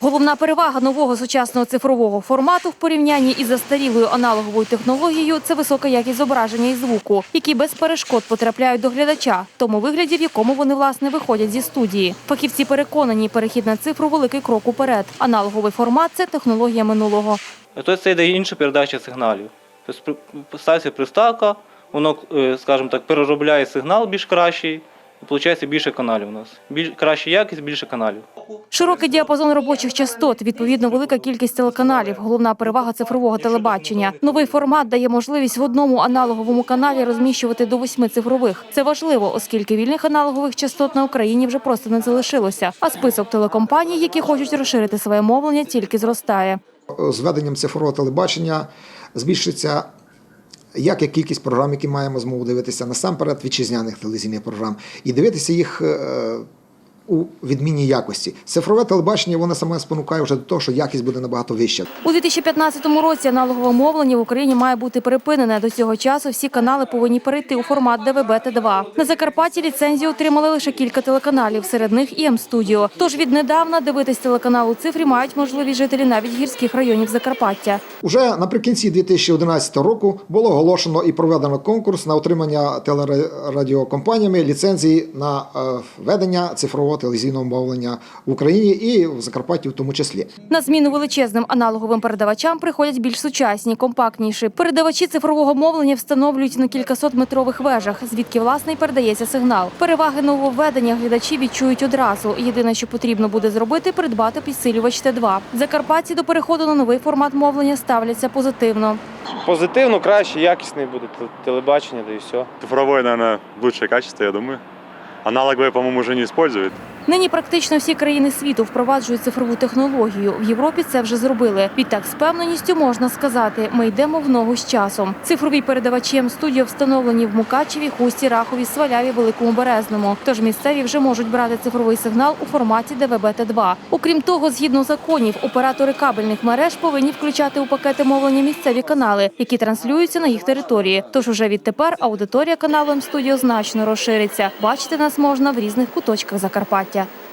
Головна перевага нового сучасного цифрового формату в порівнянні із застарілою аналоговою технологією це висока якість зображення і звуку, які без перешкод потрапляють до глядача, в тому вигляді, в якому вони власне виходять зі студії. Фахівці переконані, перехід на цифру великий крок уперед. Аналоговий формат це технологія минулого. Тобто це йде інша передача сигналів. Тобто ставиться приставка, воно, е, скажімо так, переробляє сигнал більш кращий, і виходить більше каналів у нас. Більш, краща якість, більше каналів. Широкий діапазон робочих частот, відповідно, велика кількість телеканалів. Головна перевага цифрового телебачення. Новий формат дає можливість в одному аналоговому каналі розміщувати до восьми цифрових. Це важливо, оскільки вільних аналогових частот на Україні вже просто не залишилося. А список телекомпаній, які хочуть розширити своє мовлення, тільки зростає. з введенням цифрового телебачення збільшиться як і кількість програм, які маємо змогу дивитися насамперед вітчизняних телевізійних програм, і дивитися їх е, у відмінній якості. Цифрове телебачення воно саме спонукає вже до того, що якість буде набагато вища. У 2015 році аналогове мовлення в Україні має бути припинене. До цього часу всі канали повинні перейти у формат ДВБ Т2. На Закарпатті ліцензію отримали лише кілька телеканалів, серед них і М-студіо. Тож віднедавна дивитись телеканал у цифрі мають можливість жителі навіть гірських районів Закарпаття. Уже наприкінці 2011 року було оголошено і проведено конкурс на отримання телерадіокомпаніями ліцензії на е, ведення цифрового телевізійного мовлення в Україні і в Закарпатті в тому числі. На зміну величезним аналоговим передавачам приходять більш сучасні, компактніші. Передавачі цифрового мовлення встановлюють на кількасотметрових вежах, звідки власне й передається сигнал. Переваги нововведення глядачі відчують одразу. Єдине, що потрібно буде зробити, придбати підсилювач Т2. Закарпатці до переходу на новий формат мовлення ставляться позитивно. Позитивно, краще, якісний буде телебачення, да і все. Цифровое, наверное, лучшее качество, я думаю. Аналоговое, по-моему, уже не используют. Нині практично всі країни світу впроваджують цифрову технологію. В Європі це вже зробили. Відтак з певненістю можна сказати, ми йдемо в ногу з часом. Цифрові передавачі М-студіо встановлені в Мукачеві, Хусті, Рахові, Сваляві, Великому Березному. Тож місцеві вже можуть брати цифровий сигнал у форматі ДВБ-Т2. Окрім того, згідно законів, оператори кабельних мереж повинні включати у пакети мовлення місцеві канали, які транслюються на їх території. Тож уже відтепер аудиторія каналу М-студіо значно розшириться. Бачити нас можна в різних куточках Закарпаття життя.